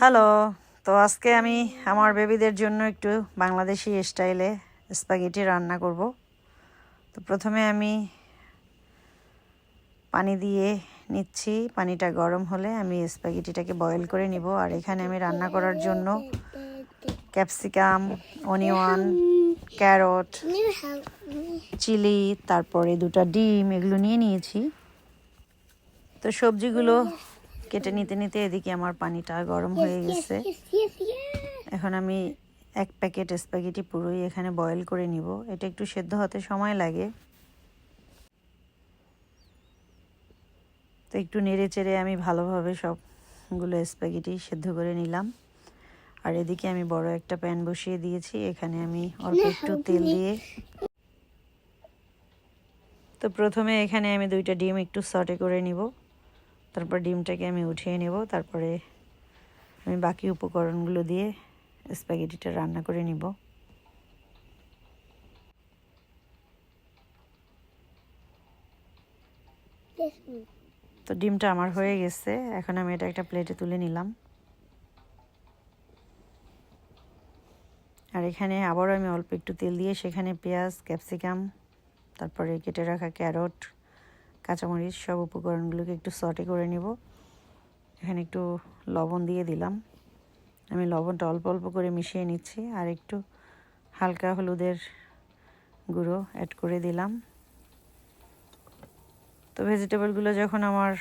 Hello, তো আজকে আমি আমার বেবিদের জন্য একটু বাংলাদেশি স্টাইলে স্প্যাগেটি রান্না করব। তো প্রথমে আমি পানি দিয়ে নিচ্ছি। পানিটা গরম হলে আমি স্প্যাগেটিটাকে বয়েল করে নিব। আর এখানে আমি রান্না করার জন্য ক্যাপসিকাম অনিয়ন ক্যারট. চিলি তারপরে দুটো ডিম এগুলো নিয়ে নিয়েছি। তো সবজিগুলো কেটে নিতে নিতে এদিকে আমার পানিটা গরম হয়ে গেছে. এখন আমি এক প্যাকেট স্প্যাগেটি পুরোই এখানে বয়েল করে নিব। এটা একটু সেদ্ধ হতে সময় লাগে। তো একটু নেড়ে চেড়ে আমি ভালোভাবে সবগুলো স্প্যাগেটি সেদ্ধ করে নিলাম। আর এদিকে আমি বড় একটা প্যান বসিয়ে দিয়েছি। এখানে আমি অল্প একটু তেল দিয়ে তো প্রথমে এখানে আমি দুইটা ডিম একটু সটে করে নিব। তারপর ডিমটাকে আমি উঠিয়ে নেব, তারপরে আমি বাকি উপকরণগুলো দিয়ে স্প্যাগেটিটা রান্না করে নিব। তো ডিমটা আমার হয়ে গেছে, এখন আমি এটা একটা প্লেটে তুলে নিলাম। আর এখানে আবারও আমি অল্প একটু তেল দিয়ে সেখানে পেঁয়াজ, ক্যাপসিকাম, তারপরে কেটে রাখা ক্যারট কাঁচামরিচ সব উপকরণগুলোকে একটু সটে করে নিব। এখানে একটু লবণ দিয়ে দিলাম। আমি লবণটা অল্প অল্প করে মিশিয়ে নিচ্ছি আর একটু হালকা হলুদের গুঁড়ো অ্যাড করে দিলাম। তো ভেজিটেবলগুলো যখন আমার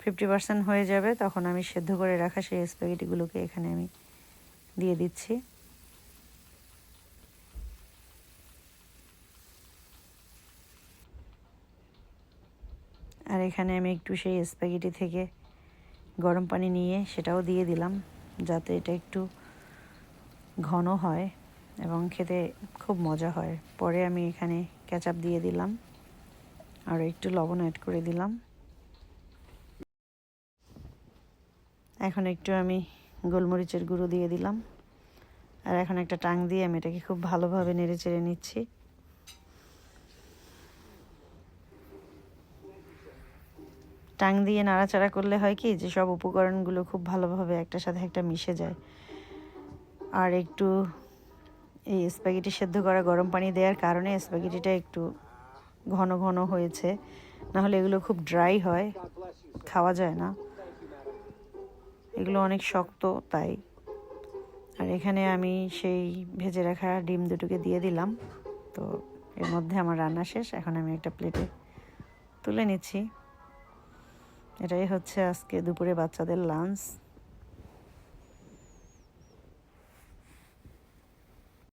ফিফটি পার্সেন্ট হয়ে যাবে, তখন আমি সেদ্ধ করে রাখা সেই স্প্যাগেটিগুলোকে এখানে আমি দিয়ে দিচ্ছি। আর এখানে আমি একটু সেই স্প্যাগেটি থেকে গরম পানি নিয়ে সেটাও দিয়ে দিলাম, যাতে এটা একটু ঘন হয় এবং খেতে খুব মজা হয়। পরে আমি এখানে ক্যাচাপ দিয়ে দিলাম আর একটু লবণ অ্যাড করে দিলাম। এখন একটু আমি গোলমরিচের গুঁড়ো দিয়ে দিলাম। আর এখন একটা টাং দিয়ে আমি এটাকে খুব ভালোভাবে নেড়ে চেড়ে নিচ্ছি। টাং দিয়ে নাড়াচাড়া করলে হয় কি, যে সব উপকরণগুলো খুব ভালোভাবে একটার সাথে একটা মিশে যায়। আর একটু এই স্প্যাগেটি সেদ্ধ করা গরম পানি দেওয়ার কারণে স্প্যাগেটিটা একটু ঘন ঘন হয়েছে। নাহলে এগুলো খুব ড্রাই হয়, খাওয়া যায় না। এগুলো অনেক শক্ত, তাই। আর এখানে আমি সেই ভেজে রাখা ডিম দুটোকে দিয়ে দিলাম। তো এর মধ্যে আমার রান্না শেষ, এখন আমি একটা প্লেটে তুলে নিচ্ছি। এটাই হচ্ছে আজকে দুপুরে বাচ্চাদের লাঞ্চ